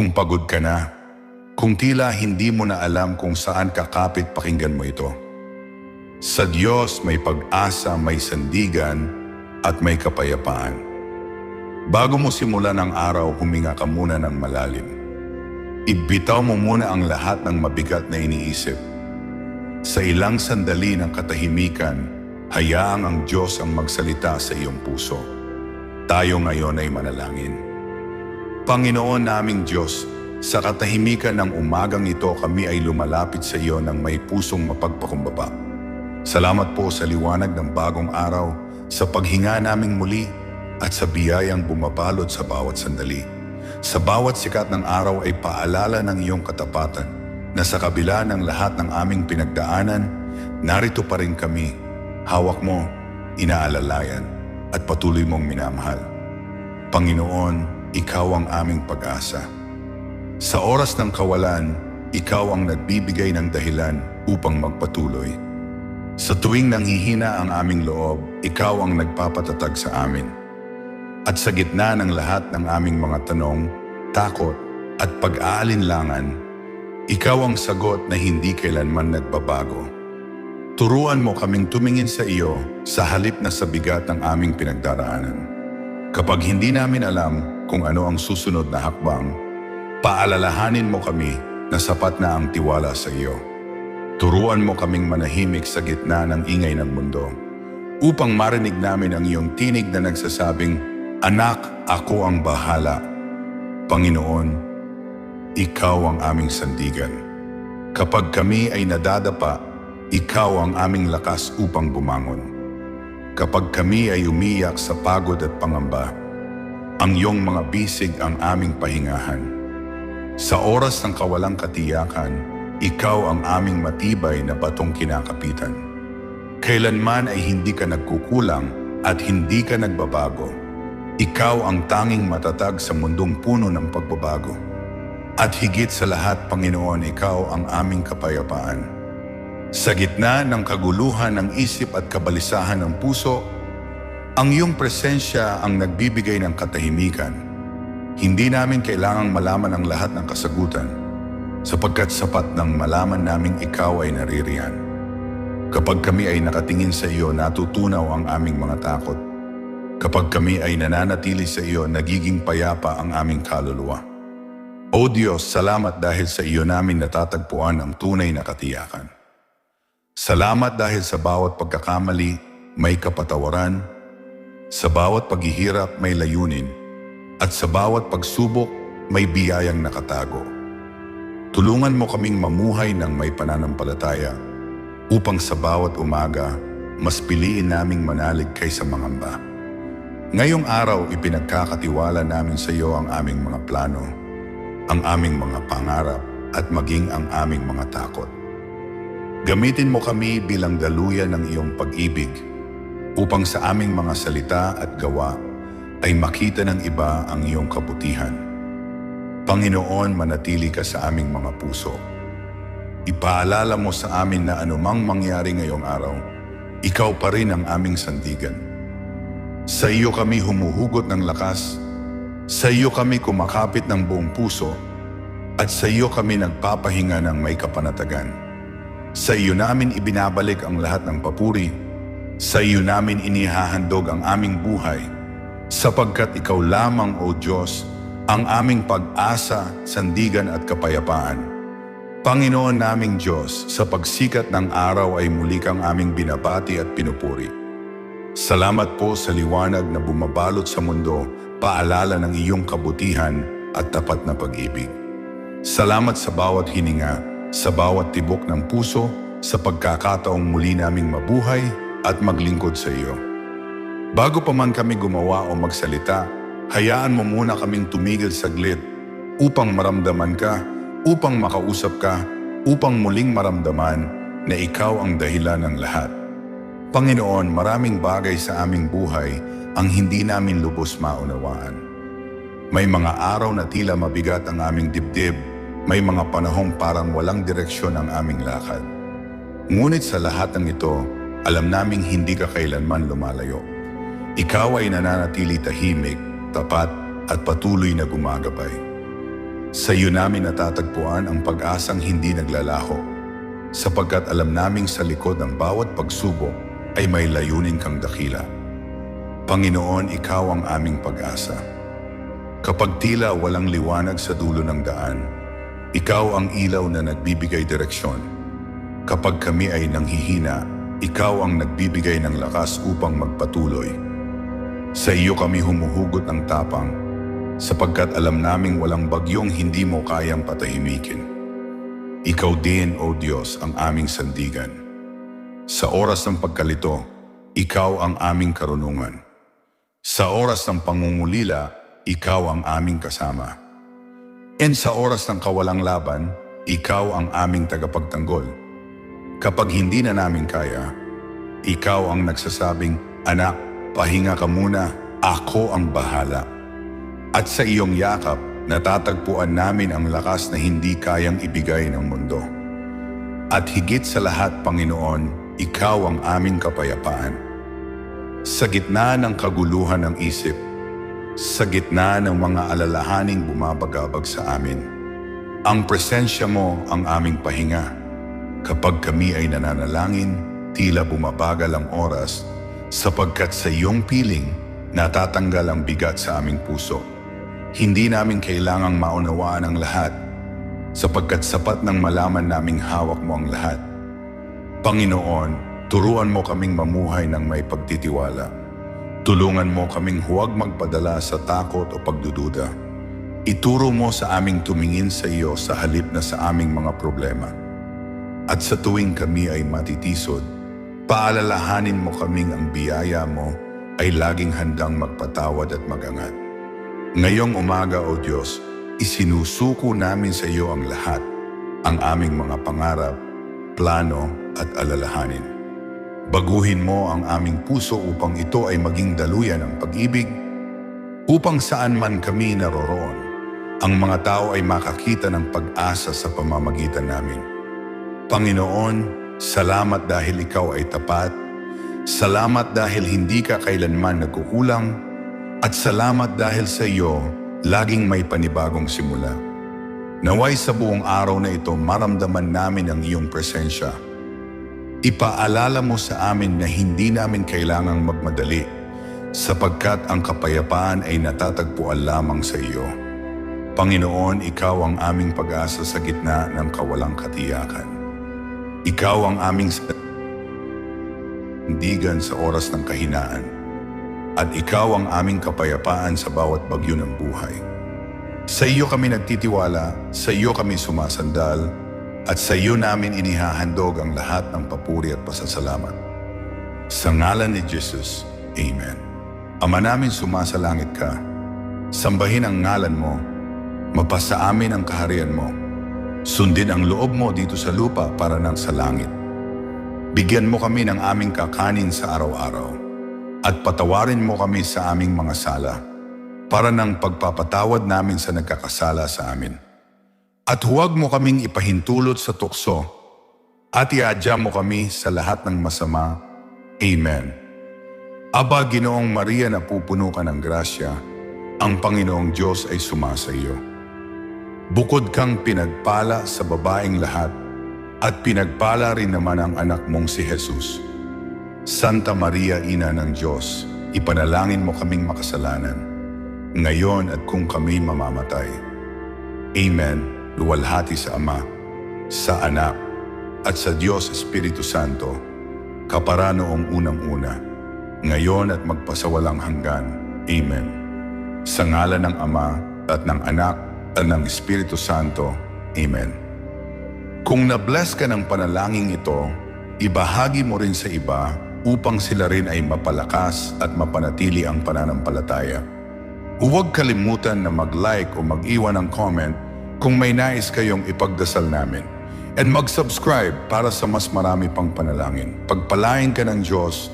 Kung pagod ka na, kung tila hindi mo na alam kung saan kakapit pakinggan mo ito. Sa Diyos may pag-asa, may sandigan, at may kapayapaan. Bago mo simulan ang araw, huminga ka muna ng malalim. Ibitaw mo muna ang lahat ng mabigat na iniisip. Sa ilang sandali ng katahimikan, hayaang ang Diyos ang magsalita sa iyong puso. Tayo ngayon ay manalangin. Panginoon naming Diyos, sa katahimikan ng umagang ito kami ay lumalapit sa iyo ng may pusong mapagpakumbaba. Salamat po sa liwanag ng bagong araw, sa paghinga naming muli at sa biyayang bumabalot sa bawat sandali. Sa bawat sikat ng araw ay paalala ng iyong katapatan na sa kabila ng lahat ng aming pinagdaanan, narito pa rin kami, hawak mo, inaalalayan at patuloy mong minamahal. Panginoon, Ikaw ang aming pag-asa. Sa oras ng kawalan, Ikaw ang nagbibigay ng dahilan upang magpatuloy. Sa tuwing nanghihina ang aming loob, Ikaw ang nagpapatatag sa amin. At sa gitna ng lahat ng aming mga tanong, takot at pag-aalinlangan, Ikaw ang sagot na hindi kailanman nagbabago. Turuan mo kaming tumingin sa iyo sa halip na sa bigat ng aming pinagdaraanan. Kapag hindi namin alam kung ano ang susunod na hakbang, paalalahanin mo kami na sapat na ang tiwala sa iyo. Turuan mo kaming manahimik sa gitna ng ingay ng mundo upang marinig namin ang iyong tinig na nagsasabing, Anak, ako ang bahala. Panginoon, Ikaw ang aming sandigan. Kapag kami ay nadadapa, Ikaw ang aming lakas upang bumangon. Kapag kami ay umiyak sa pagod at pangamba, ang iyong mga bisig ang aming pahingahan. Sa oras ng kawalang katiyakan, ikaw ang aming matibay na batong kinakapitan. Kailanman ay hindi ka nagkukulang at hindi ka nagbabago. Ikaw ang tanging matatag sa mundong puno ng pagbabago. At higit sa lahat, Panginoon, ikaw ang aming kapayapaan. Sa gitna ng kaguluhan ng isip at kabalisahan ng puso, ang iyong presensya ang nagbibigay ng katahimikan. Hindi namin kailangang malaman ang lahat ng kasagutan sapagkat sapat ng malaman naming ikaw ay naririyan. Kapag kami ay nakatingin sa iyo, natutunaw ang aming mga takot. Kapag kami ay nananatili sa iyo, nagiging payapa ang aming kaluluwa. O Diyos, salamat dahil sa iyo namin natatagpuan ang tunay na katiyakan. Salamat dahil sa bawat pagkakamali may kapatawaran, sa bawat paghihirap may layunin, at sa bawat pagsubok may biyayang nakatago. Tulungan mo kaming mamuhay ng may pananampalataya upang sa bawat umaga mas piliin naming manalig kaysa mangamba. Ngayong araw ipinagkakatiwala namin sa iyo ang aming mga plano, ang aming mga pangarap at maging ang aming mga takot. Gamitin mo kami bilang daluyan ng iyong pag-ibig upang sa aming mga salita at gawa ay makita ng iba ang iyong kabutihan. Panginoon, manatili ka sa aming mga puso. Ipaalala mo sa amin na anumang mangyari ngayong araw, ikaw pa rin ang aming sandigan. Sa iyo kami humuhugot ng lakas, sa iyo kami kumakapit ng buong puso, at sa iyo kami nagpapahinga ng may kapanatagan. Sa iyo namin ibinabalik ang lahat ng papuri. Sa iyo namin inihahandog ang aming buhay. Sapagkat ikaw lamang, O Diyos, ang aming pag-asa, sandigan at kapayapaan. Panginoon naming Diyos, sa pagsikat ng araw ay muli kang aming binabati at pinupuri. Salamat po sa liwanag na bumabalot sa mundo, paalala ng iyong kabutihan at tapat na pag-ibig. Salamat sa bawat hininga sa bawat tibok ng puso sa pagkakataong muli naming mabuhay at maglingkod sa iyo. Bago pa man kami gumawa o magsalita, hayaan mo muna kaming tumigil saglit upang maramdaman ka, upang makausap ka, upang muling maramdaman na ikaw ang dahilan ng lahat. Panginoon, maraming bagay sa aming buhay ang hindi namin lubos maunawaan. May mga araw na tila mabigat ang aming dibdib may mga panahong parang walang direksyon ang aming lakad. Ngunit sa lahat ng ito, alam naming hindi ka kailanman lumalayo. Ikaw ay nananatili tahimik, tapat at patuloy na gumagabay. Sa iyo namin natatagpuan ang pag-asang hindi naglalaho, sapagkat alam naming sa likod ng bawat pagsubok ay may layunin kang dakila. Panginoon, Ikaw ang aming pag-asa. Kapag tila walang liwanag sa dulo ng daan, Ikaw ang ilaw na nagbibigay direksyon. Kapag kami ay nanghihina, Ikaw ang nagbibigay ng lakas upang magpatuloy. Sa iyo kami humuhugot ng tapang, sapagkat alam naming walang bagyong hindi mo kayang patahimikin. Ikaw din, O Diyos, ang aming sandigan. Sa oras ng pagkalito, Ikaw ang aming karunungan. Sa oras ng pangungulila, Ikaw ang aming kasama. And sa oras ng kawalang laban, Ikaw ang aming tagapagtanggol. Kapag hindi na namin kaya, Ikaw ang nagsasabing, Anak, pahinga ka muna, ako ang bahala. At sa iyong yakap, natatagpuan namin ang lakas na hindi kayang ibigay ng mundo. At higit sa lahat, Panginoon, Ikaw ang aming kapayapaan. Sa gitna ng kaguluhan ng isip, sa gitna ng mga alalahaning bumabagabag sa amin, ang presensya mo ang aming pahinga. Kapag kami ay nananalangin, tila bumabagal ang oras sapagkat sa iyong piling natatanggal ang bigat sa aming puso. Hindi namin kailangang maunawaan ang lahat sapagkat sapat nang malaman naming hawak mo ang lahat. Panginoon, turuan mo kaming mamuhay ng may pagtitiwala. Tulungan mo kaming huwag magpadala sa takot o pagdududa. Ituro mo sa aming tumingin sa iyo sa halip na sa aming mga problema. At sa tuwing kami ay matitisod, paalalahanin mo kaming ang biyaya mo ay laging handang magpatawad at magangat. Ngayong umaga, O Diyos, isinusuko namin sa iyo ang lahat, ang aming mga pangarap, plano at alalahanin. Baguhin mo ang aming puso upang ito ay maging daluyan ng pag-ibig, upang saan man kami naroroon, ang mga tao ay makakita ng pag-asa sa pamamagitan namin. Panginoon, salamat dahil ikaw ay tapat, salamat dahil hindi ka kailanman nagkukulang, at salamat dahil sa iyo, laging may panibagong simula. Naway sa buong araw na ito maramdaman namin ang iyong presensya. Ipaalala mo sa amin na hindi namin kailangang magmadali sapagkat ang kapayapaan ay natatagpuan lamang sa iyo. Panginoon, Ikaw ang aming pag-asa sa gitna ng kawalang katiyakan. Ikaw ang aming sandigan sa oras ng kahinaan. At Ikaw ang aming kapayapaan sa bawat bagyo ng buhay. Sa iyo kami nagtitiwala, sa iyo kami sumasandal, at sa iyo namin inihahandog ang lahat ng papuri at pasasalamat. Sa ngalan ni Jesus, Amen. Ama namin sumasalangit ka, sambahin ang ngalan mo, mapasa amin ang kaharian mo, sundin ang loob mo dito sa lupa para nang sa langit. Bigyan mo kami ng aming kakanin sa araw-araw, at patawarin mo kami sa aming mga sala, para ng pagpapatawad namin sa nagkakasala sa amin. At huwag mo kaming ipahintulot sa tukso at iadya mo kami sa lahat ng masama. Amen. Aba, Ginoong Maria na pupuno ka ng grasya, ang Panginoong Diyos ay sumasa iyo. Bukod kang pinagpala sa babaeng lahat, at pinagpala rin naman ang anak mong si Jesus. Santa Maria, Ina ng Diyos, ipanalangin mo kaming makasalanan, ngayon at kung kami mamamatay. Amen luwalhati sa Ama, sa Anak, at sa Diyos Espiritu Santo, kapara noong unang-una, ngayon at magpasawalang hanggan. Amen. Sa ngala ng Ama, at ng Anak, at ng Espiritu Santo. Amen. Kung nabless ka ng panalangin ito, ibahagi mo rin sa iba upang sila rin ay mapalakas at mapanatili ang pananampalataya. Huwag kalimutan na mag-like o mag-iwan ng comment kung may nais kayong ipagdasal namin. And mag-subscribe para sa mas marami pang panalangin. Pagpalain ka ng Diyos